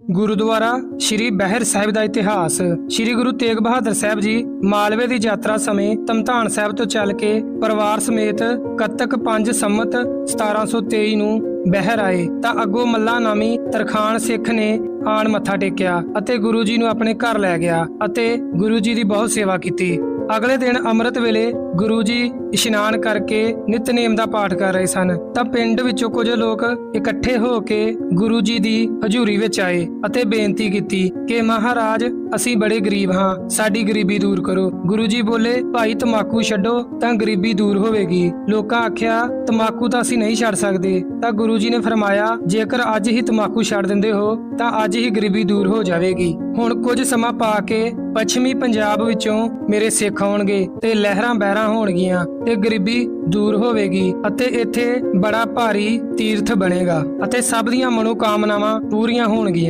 ਗੁਰਦੁਆਰਾ ਸ਼੍ਰੀ ਬਹਿਰ ਸਾਹਿਬ ਦਾ ਇਤਿਹਾਸ। ਸ਼੍ਰੀ ਗੁਰੂ ਤੇਗ ਬਹਾਦਰ ਸਾਹਿਬ ਜੀ ਮਾਲਵੇ ਦੀ ਯਾਤਰਾ ਸਮੇਂ ਤਮਤਾਨ ਸਾਹਿਬ ਤੋਂ ਚੱਲ ਕੇ ਪਰਿਵਾਰ ਸਮੇਤ ਕੱਤਕ 5 ਸੰਮਤ 1723 ਨੂੰ ਬਹਿਰ ਆਏ ਤਾਂ ਅੱਗੋਂ ਮੱਲਾ ਨਾਮੀ ਤਰਖਾਨ ਸਿੱਖ ਨੇ ਆਣ ਮੱਥਾ ਟੇਕਿਆ ਅਤੇ ਗੁਰੂ ਜੀ ਨੂੰ ਆਪਣੇ ਘਰ ਲੈ ਗਿਆ ਅਤੇ ਗੁਰੂ ਜੀ ਦੀ ਬਹੁਤ ਸੇਵਾ ਕੀਤੀ। ਅਗਲੇ ਦਿਨ ਅੰਮ੍ਰਿਤ ਵੇਲੇ ਗੁਰੂ ਜੀ ਇਸ਼ਨਾਨ ਕਰਕੇ ਨਿਤਨੇਮ ਦਾ ਪਾਠ ਕਰ ਰਹੇ ਸਨ। ਤਾਂ ਪਿੰਡ ਵਿੱਚੋਂ ਕੁਝ ਲੋਕ ਇਕੱਠੇ ਹੋ ਕੇ ਗੁਰੂ ਜੀ ਦੀ ਹਜ਼ੂਰੀ ਵਿੱਚ ਆਏ ਅਤੇ ਬੇਨਤੀ ਕੀਤੀ ਕਿ ਮਹਾਰਾਜ ਅਸੀਂ ਬੜੇ ਗਰੀਬ ਹਾਂ, ਸਾਡੀ ਗਰੀਬੀ ਦੂਰ ਕਰੋ। ਗੁਰੂ ਜੀ ਬੋਲੇ, ਭਾਈ, ਤਮਾਕੂ ਛੱਡੋ, ਤਾਂ ਗਰੀਬੀ ਦੂਰ ਹੋਵੇਗੀ। ਲੋਕਾਂ ਆਖਿਆ, ਤਮਾਕੂ ਤਾਂ ਅਸੀਂ ਨਹੀਂ ਛੱਡ ਸਕਦੇ। ਤਾਂ ਗੁਰੂ ਜੀ ਨੇ ਫਰਮਾਇਆ, ਜੇਕਰ ਅੱਜ ਹੀ ਤਮਾਕੂ ਛੱਡ ਦਿੰਦੇ ਹੋ, ਤਾਂ ਅੱਜ ਹੀ ਗਰੀਬੀ ਦੂਰ ਹੋ ਜਾਵੇਗੀ। ਹੁਣ ਕੁਝ ਸਮਾਂ ਪਾ ਕੇ ਪੱਛਮੀ ਪੰਜਾਬ ਵਿੱਚੋਂ ਮੇਰੇ ਸਿੱਖ ਆਉਣਗੇ ਤੇ ਲਹਿਰਾਂ ਬਹਿਰਾਂ ਹੋਣਗੀਆਂ ਤੇ ਗਰੀਬੀ ਦੂਰ ਹੋਵੇਗੀ ਅਤੇ ਇੱਥੇ ਬੜਾ ਭਾਰੀ ਤੀਰਥ ਬਣੇਗਾ ਅਤੇ ਸਭ ਦੀਆਂ ਮਨੋਕਾਮਨਾਵਾਂ ਪੂਰੀਆਂ ਹੋਣਗੀਆਂ।